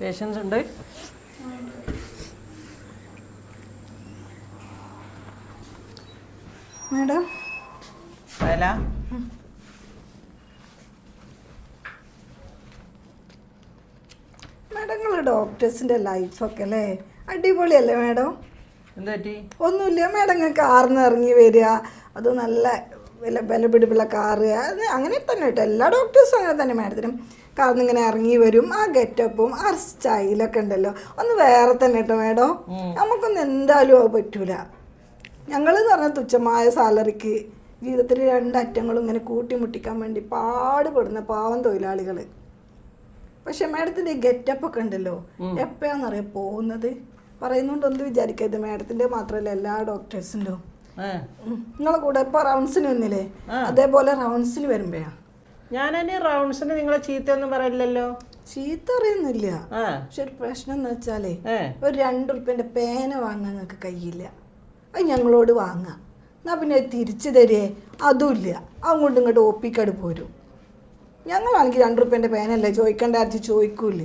Patients ഉണ്ട്. Madam. അയല മാഡങ്ങൾ ഡോക്ടേഴ്സിന്റെ ഡോക്ടേഴ്സിന്റെ ലൈഫൊക്കെ അല്ലേ? അടിപൊളിയല്ലേ മാഡം? എന്ത് പറ്റി? ഒന്നുമില്ല. മാഡങ്ങൾ കാർന്ന് ഇറങ്ങി വരിക. അത് നല്ല വില വില പിടിപ്പുള്ള കാറ്. അത് അങ്ങനെ തന്നെ കേട്ടോ. എല്ലാ ഡോക്ടേഴ്സും അങ്ങനെ തന്നെ മാഡത്തിനും. ഇങ്ങനെ ഇറങ്ങി വരും. ആ ഗെറ്റപ്പും ആ സ്റ്റൈലൊക്കെ ഉണ്ടല്ലോ. ഒന്ന് വേറെ തന്നെ കേട്ടോ മേഡം. നമുക്കൊന്നും എന്തായാലും അത് പറ്റൂല. ഞങ്ങളെന്ന് പറഞ്ഞാൽ തുച്ഛമായ സാലറിക്ക് ജീവിതത്തിൽ രണ്ടറ്റങ്ങളും ഇങ്ങനെ കൂട്ടിമുട്ടിക്കാൻ വേണ്ടി പാടുപെടുന്ന പാവം തൊഴിലാളികൾ പക്ഷെ മാഡത്തിന്റെ ഈ ഗെറ്റപ്പ് ഒക്കെ ഉണ്ടല്ലോ എപ്പോഴാണെന്നറിയാം പോകുന്നത്? പറയുന്നുണ്ട് ഒന്നും വിചാരിക്കരുത്. മാഡത്തിന്റെ മാത്രമല്ല എല്ലാ ഡോക്ടേഴ്സിന്റെ നിങ്ങളെ കൂടെ ഇപ്പോൾ റൗണ്ട്സിന് വന്നില്ലേ? അതേപോലെ റൗണ്ട്സിന് ഞാനതിന് റൗണ്ട്സിന് നിങ്ങളെ ചീത്തയൊന്നും പറയില്ലല്ലോ. ചീത്ത അറിയുന്നില്ല പക്ഷെ ഒരു പ്രശ്നം എന്ന് വെച്ചാലേ ഒരു രണ്ട് ഉറുപ്പ്യന്റെ പേന വാങ്ങാൻ നിങ്ങൾക്ക് കഴിയില്ല. അത് ഞങ്ങളോട് വാങ്ങാം. എന്നാ പിന്നെ തിരിച്ചു തരേ അതുമില്ല അങ്ങോട്ടും ഇങ്ങോട്ട് ഒപ്പിക്കട് പോരും. ഞങ്ങളാണെങ്കിൽ രണ്ട് ഉറുപ്പ്യന്റെ പേനല്ലേ ചോദിക്കണ്ട? ആർച്ച് ചോദിക്കൂല